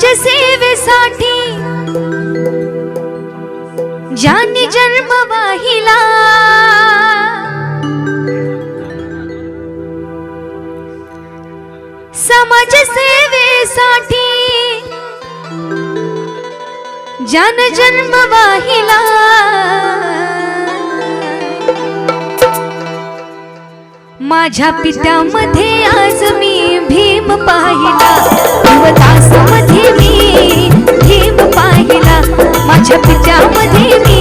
समाज सेवेसाठी. ज्याने जन्म वाहिला समाज सेवेसाठी. ज्यान जन्म वाहिला माझ्या पित्यामध्ये आज मी भीम पाहिला. मध्ये मी भीम पाहिला. माझ्या पित्यामध्ये मी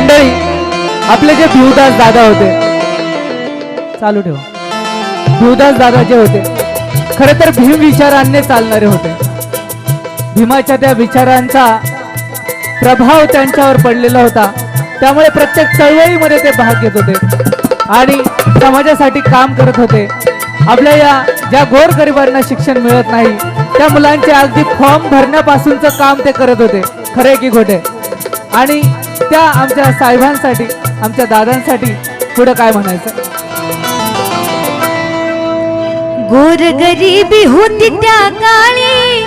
मंडळी आपले जे भिवदास दादा होते चालू ठेव. भिवदास दादा जे होते खर तर भीम विचारांनी चालणारे होते. भीमाच्या त्या विचारांचा प्रभाव त्यांच्यावर पडलेला होता. त्यामुळे प्रत्येक चळवळीमध्ये ते भाग घेत होते. आणि समाजासाठी काम करत होते. आपल्या या ज्या गोरगरिबांना शिक्षण मिळत नाही त्या मुलांचे अगदी फॉर्म भरण्यापासूनचं काम ते करत होते. खरे की खोटे आणि त्या आमच्या साहेबांसाठी आमच्या दादांसाठी पुढं काय म्हणायचं? गोर गरिबी होती त्या काळी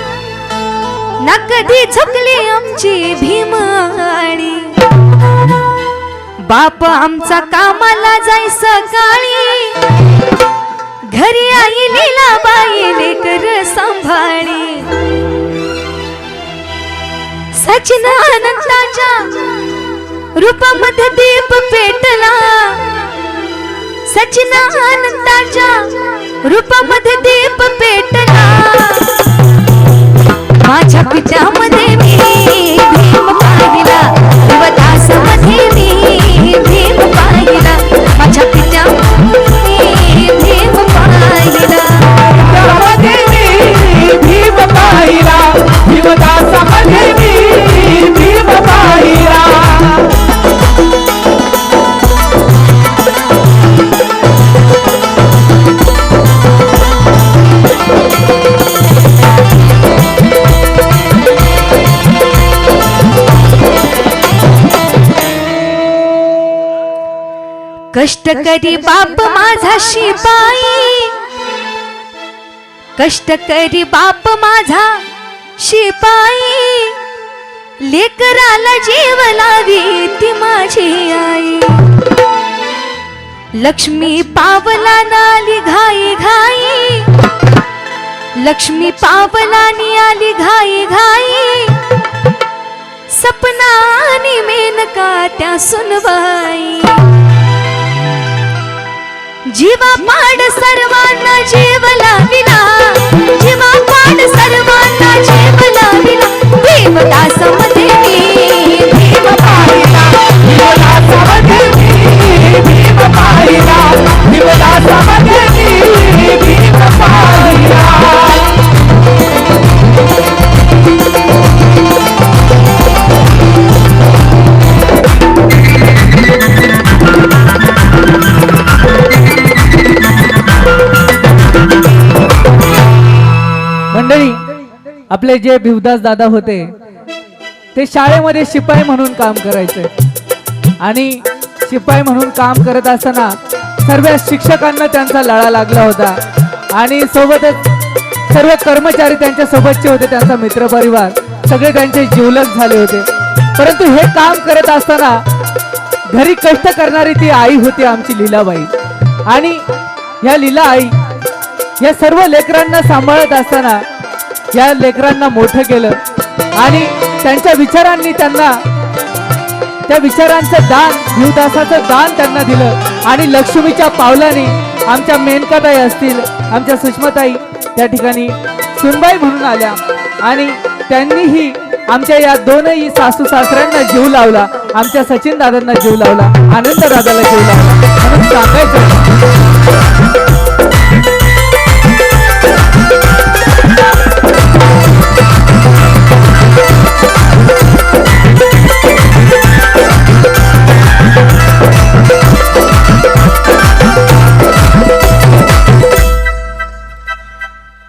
ना कधी झुकली आमची भीमाळी. बाप आमचा कामाला जाय सकाळी घरी आई लीला बाई लेकर सांभाळी. सचिन अनंताच्या रूपामध्ये दीप पेटला. सचिन आनंदाच्या रूपामध्ये दीप पेटला. माझ्या पित्यामध्ये कष्टकरी बाप माझा शिपाई. कष्टकरी बाप माझा शिपाई. लेकराला जीव लावी ती माझी आई. लक्ष्मी पावला नाली घाई घाई. लक्ष्मी पावला आली घाई घाई. सपना आणि मेनका त्या सुनवाई जीवा पाड सर्वांना जीव लाविला जीवा पाड सर्वांना जीव लाविला देवता मध्ये मी भीम पाहिला. भीमदासामध्ये मी भीम पाहिला. भीमदासामध्ये मी भीम आपले जे भिवदास दादा होते ते शाळेमध्ये शिपाई म्हणून काम करायचे. आणि शिपाई म्हणून काम करत असताना सर्व शिक्षकांना त्यांचा लळा लागला होता. आणि सोबतच सर्व कर्मचारी त्यांच्या सोबतचे होते त्यांचा मित्रपरिवार. सगळे त्यांचे जीवलग झाले होते. परंतु हे काम करत असताना घरी कष्ट करणारी ती आई होती आमची लीलाबाई. आणि ह्या लीला आई या सर्व लेकरांना सांभाळत असताना या लेकरांना मोठं केलं. आणि त्यांच्या विचारांनी त्यांना त्या विचारांचं दान भिवदासाचं दान त्यांना दिलं. आणि लक्ष्मीच्या पावलाने आमच्या मेनकाताई असतील आमच्या सुषमाताई त्या ठिकाणी सुनबाई म्हणून आल्या. आणि त्यांनीही आमच्या या दोनही सासू सासऱ्यांना जीव लावला आमच्या सचिन दादांना जीव लावला आनंद दादाला जीव लावला. म्हणून सांगायचं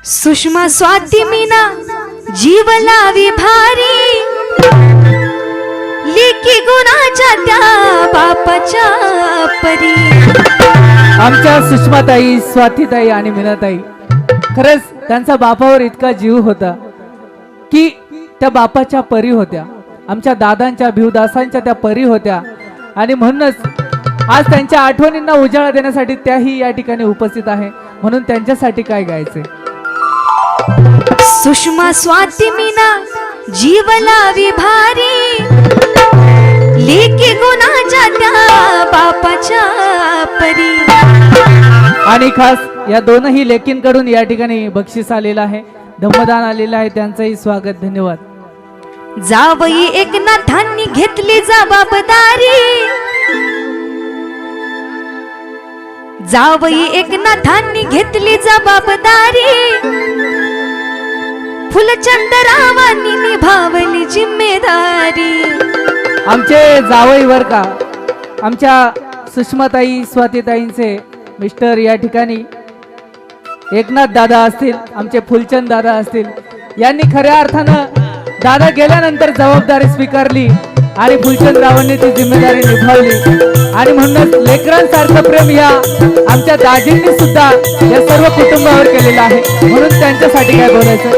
सुषमा स्वाती मीना जीव लावी भारी. लेकी गुणाच्या त्या बापाच्या परी. आमच्या सुषमाताई स्वातीताई आणि मीनाताई खरंच त्यांचा बापावर इतका जीव होता की त्या बापाच्या परी होत्या. आमच्या दादांच्या भिवदासांच्या त्या परी होत्या. आणि म्हणूनच आज त्यांच्या आठवणींना उजाळा देण्यासाठी त्याही या ठिकाणी उपस्थित आहे. म्हणून त्यांच्यासाठी काय गायचे सुषमा स्वाती मीना जीव लावी भारी लेकी गुणाच्या त्या बापाच्या परी. आणि खास या दोनही लेकींकडून या ठिकाणी बक्षीस आलेलं आहे. धम्मदान आलेलं आहे. त्यांचंही स्वागत धन्यवाद. जावई एकनाथांनी घेतली जबाबदारी. जावई एकनाथांनी घेतली जबाबदारी. फुलचंदरावांनी निभावली जिम्मेदारी. आमचे जावई वर का? आमच्या सुषमाताई स्वातीताईंचे मिस्टर या ठिकाणी एकनाथ दादा असतील आमचे फुलचंद दादा असतील यांनी खऱ्या अर्थानं दादा गेल्यानंतर जबाबदारी स्वीकारली आणि भूलचंदरावांनी ती जिम्मेदारी निभावली. आणि म्हणूनच लेकरांसारखं प्रेम या आमच्या दाजींनी सुद्धा या सर्व कुटुंबावर केलेलं आहे. म्हणून त्यांच्यासाठी काय बोलायचं?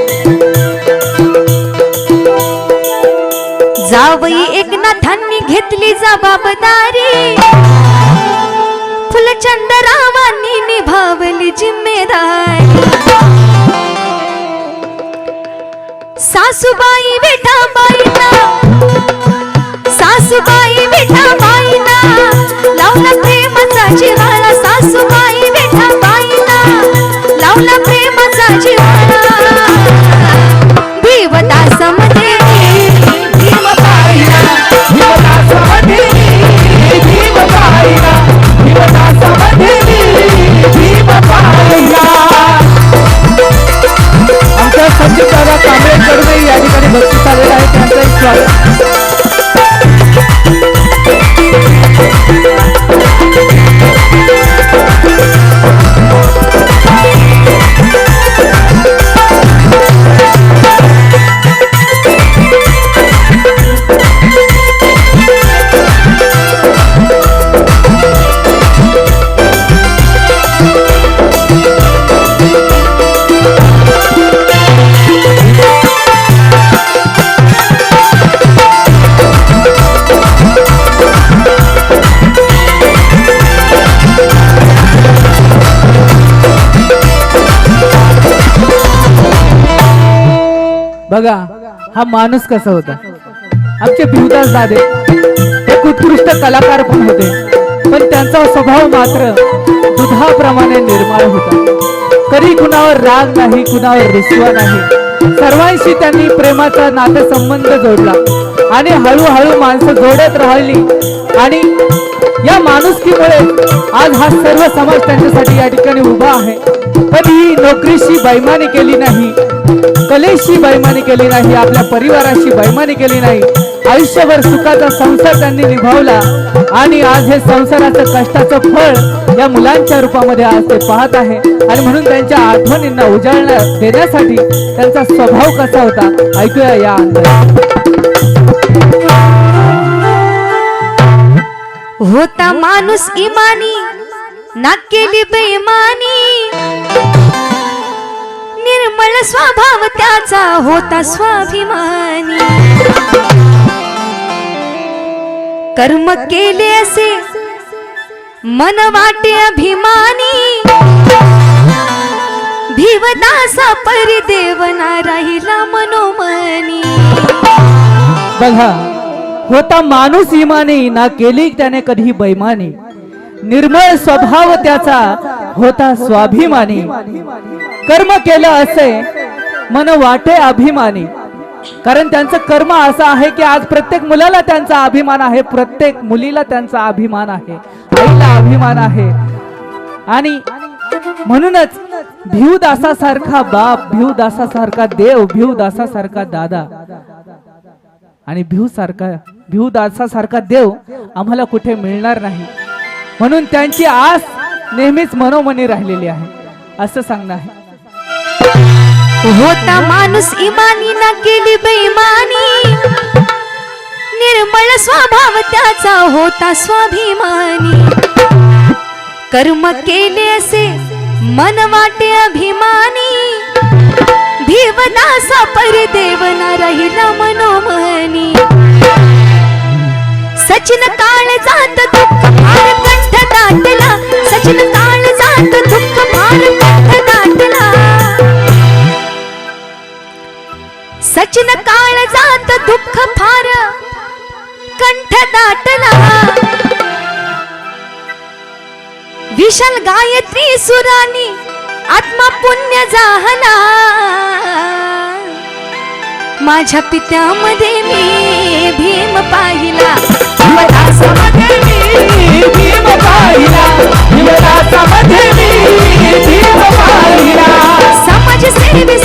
जावई एकनाथांनी घेतली जबाबदारी. फुलचंदरावांनी निभावली जिम्मेदारी. सासूबाई सासूबाई विठाबाईना लावला प्रेमाचा जिव्हाळा सासूबाई विठाबाईना लावला प्रेमाचा जिव्हाळा बघा हा माणूस कसा होता? आमचे भिवदास दादे हे उत्कृष्ट कलाकार पण होते पण त्यांचा स्वभाव मात्र दुधाप्रमाणे निर्माण होता. कधी कुणावर राग नाही कुणावर रुसवा नाही. सर्वांशी त्यांनी प्रेमाचा नातेसंबंध जोडला आणि हळूहळू माणसं जोडत राहिली. आणि या माणुसकीमुळे आज हा सर्व समाज त्यांच्यासाठी या ठिकाणी उभा आहे. पण ही नोकरीशी बैमानी केली नाही. कलेशी बैमानी केली नाही आपल्या परिवाराशी बैमानी केली नाही. आयुष्यभर सुखाचा संसार त्यांनी निभावला आणि आज हे संसाराचं कष्टाचं फळ या मुलांच्या रूपामध्ये आज ते पाहत आहे. आणि म्हणून त्यांच्या आठवणींना उजाळण्या देण्यासाठी त्यांचा स्वभाव कसा होता ऐकूया या अंदाज होता माणूस इमानी ना केली बेमानी निर्मळ स्वभाव त्याचा होता स्वाभिमानी. कर्म केले असे मन वाटे अभिमानी. भीवदासा परिदेवना राहिला मनोमनी. बघा होता माणूस इमानी ना केली त्याने कधी बैमानी. निर्मळ स्वभाव त्याचा होता स्वाभिमानी. कर्म केलं असे मन वाटे अभिमानी. कारण त्यांचं कर्म असं आहे की आज प्रत्येक मुलाला त्यांचा अभिमान आहे प्रत्येक मुलीला त्यांचा अभिमान आहे आईला अभिमान आहे. आणि म्हणूनच भिवदासासारखा बाप भिवदासासारखा देव भिवदासासारखा दादा आणि भिव सारखा भिवदासासारखा देव आम्हाला कुठे मिळणार नाही. म्हणून त्यांची आस नेहमीच मनोमनी राहिलेली आहे. असं सांगणं आहे. होता माणूस इमानी ना केली बेमानी निर्मळ स्वभाव त्याचा होता स्वाभिमानी. कर्म केले असे मन वाटे अभिमानी. भीवदासा परिदेवना राहिला मनोमनी. सचिन काळ जात दुःख फार कंठ दाटला. सचिन काळ जात दुःख फार कंठ दाटला. सचिन काळ जात दुःख फार कंठ दाटला. विशाल गायत्री सुरानी आत्मा पुण्य जाहला. माझ्या पित्यामध्ये मी भीम पाहिला. हिमदासामध्ये मी भीम पाहिला. हिमदासामध्ये मी भीम पाहिला. समाजसेवी